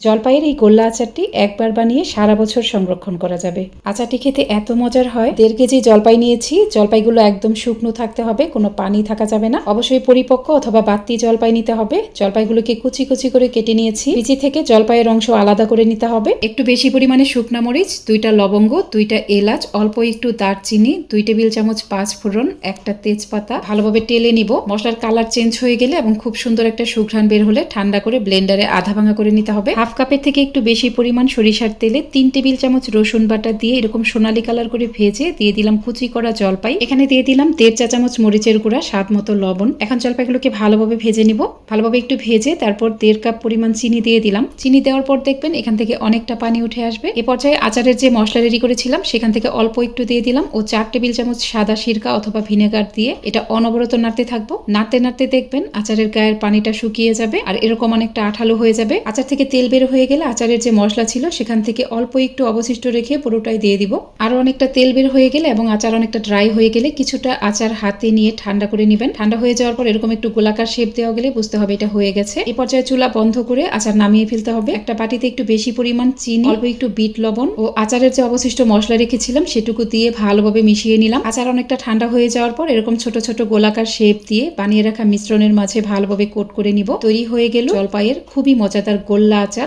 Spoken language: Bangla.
জলপাইয়ের এই গোল্লা আচারটি একবার বানিয়ে সারা বছর সংরক্ষণ করা যাবে। আচারটি খেতে এত মজার হয়, দেড় কেজি জলপাই নিয়েছি, জলপাইগুলো একদম শুকনো থাকতে হবে, কোনো পানি থাকা যাবে না। অবশ্যই পরিপক্ক অথবা বাত্তি জলপাই নিতে হবে। জলপাইগুলোকে কুচি কুচি করে কেটে নিয়েছি। বিচি থেকে জলপাইয়ের অংশ আলাদা করে নিতে হবে। একটু বেশি পরিমাণে শুকনা মরিচ, দুইটা লবঙ্গ, দুইটা এলাচ, অল্প একটু দারচিনি, দুই টেবিল চামচ পাঁচ ফোড়ন, একটা তেজপাতা। ভালোভাবে টেলে নিব। মশলার কালার চেঞ্জ হয়ে গেলে এবং খুব সুন্দর একটা সুঘ্রাণ বের হলে ঠান্ডা করে ব্লেন্ডারে আধা ভাঙা করে নিতে হবে। হাফ কাপের থেকে একটু বেশি পরিমাণ সরিষার তেলে তিন টেবিল চামচ রসুন বাটা দিয়ে এরকম সোনালি কালার করে ভেজে দিয়ে দিলাম কুচি করা জলপাই। এখানে দিয়ে দিলাম দেড় চা চামচ মরিচের গুঁড়া, স্বাদ মতো লবণ। এখন জলপাইগুলোকে ভালোভাবে ভেজে নিব। ভালোভাবে একটু ভেজে তারপর দেড় কাপ পরিমাণ চিনি দিয়ে দিলাম। চিনি দেওয়ার পর দেখবেন এখান থেকে অনেকটা পানি উঠে আসবে। এ পর্যায়ে আচারের যে মশলা রেডি করেছিলাম, সেখান থেকে অল্প একটু দিয়ে দিলাম ও চার টেবিল চামচ সাদা সিরকা অথবা ভিনেগার দিয়ে এটা অনবরত নাড়তে থাকব। নাড়তে নাড়তে দেখবেন আচারের গায়ের পানিটা শুকিয়ে যাবে আর এরকম অনেকটা আঠালো হয়ে যাবে। আচার থেকে তেল বের হয়ে গেলে আচারের যে মশলা ছিল সেখান থেকে অল্প একটু অবশিষ্ট রেখে পুরোটাই দিয়ে দিব। আরও অনেকটা তেল বের হয়ে গেলে এবং আচার অনেকটা ড্রাই হয়ে গেলে কিছুটা আচার হাতে নিয়ে ঠান্ডা করে নেবেন। ঠান্ডা হয়ে যাওয়ার পর এরকম একটু গোলাকার শেপ দেওয়া গেলে বুঝতে হবে এটা হয়ে গেছে। এই পর্যায়ে চুলা বন্ধ করে আচার নামিয়ে ফেলতে হবে। একটা বাটিতে একটু বেশি পরিমাণ চিনি, অল্প একটু বিট লবণ ও আচারের যে অবশিষ্ট মশলা রেখেছিলাম সেটুকু দিয়ে ভালোভাবে মিশিয়ে নিলাম। আচার অনেকটা ঠান্ডা হয়ে যাওয়ার পর এরকম ছোট ছোট গোলাকার শেপ দিয়ে বানিয়ে রাখা মিশ্রণের মাঝে ভালোভাবে কোট করে নিব। তৈরি হয়ে গেল জলপাইয়ের খুবই মজাদার গোল্লা আচার।